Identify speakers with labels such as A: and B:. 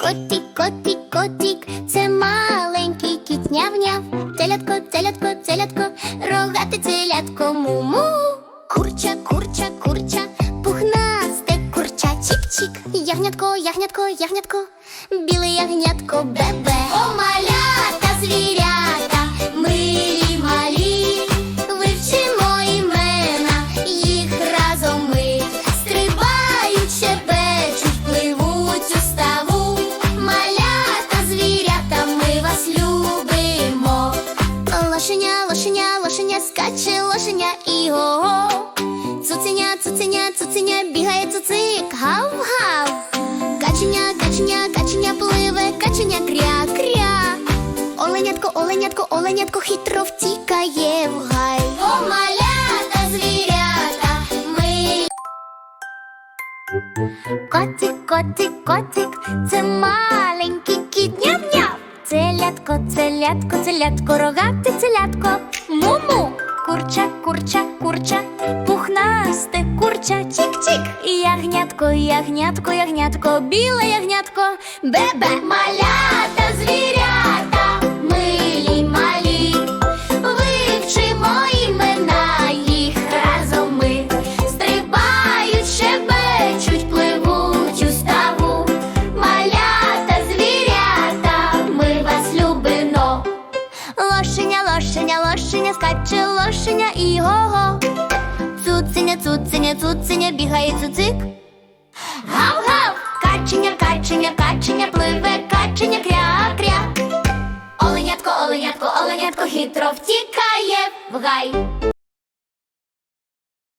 A: Котик, котик, котик, це маленький кіт няв-няв. Телятко, телятко, телятко, рогате телятко му-му. Курча, курча, курча, пухнасте курча, чік-чік. Ягнятко, ягнятко, ягнятко, біле ягнятко, бебе. Лошеня, лошеня, лошеня, скаче лошеня і. Цуценя, цуценя, цуценя, бігає цуцик, гав-гав. Каченя, каченя, каченя пливе, каченя кря-кря. Оленятко, оленятко, оленятко хитро втікає в гай. О, малята, звірята, ми Котик, котик, котик, це маленький. Целятко, телятко, телятко, рогате телятко. му-му. Курча, курча, курча, пухнасте курча, чик-чик. Ягнятко, ягнятко, ягнятко, біле ягнятко, бебе, малята, скаче лошеня і го-го. Цуценя, цуценя, цуценя, бігає цуцик. Гав-гав! Каченя, каченя, каченя, пливе, каченя, кря-кря. Оленятко, оленятко, оленятко хитро втікає в гай.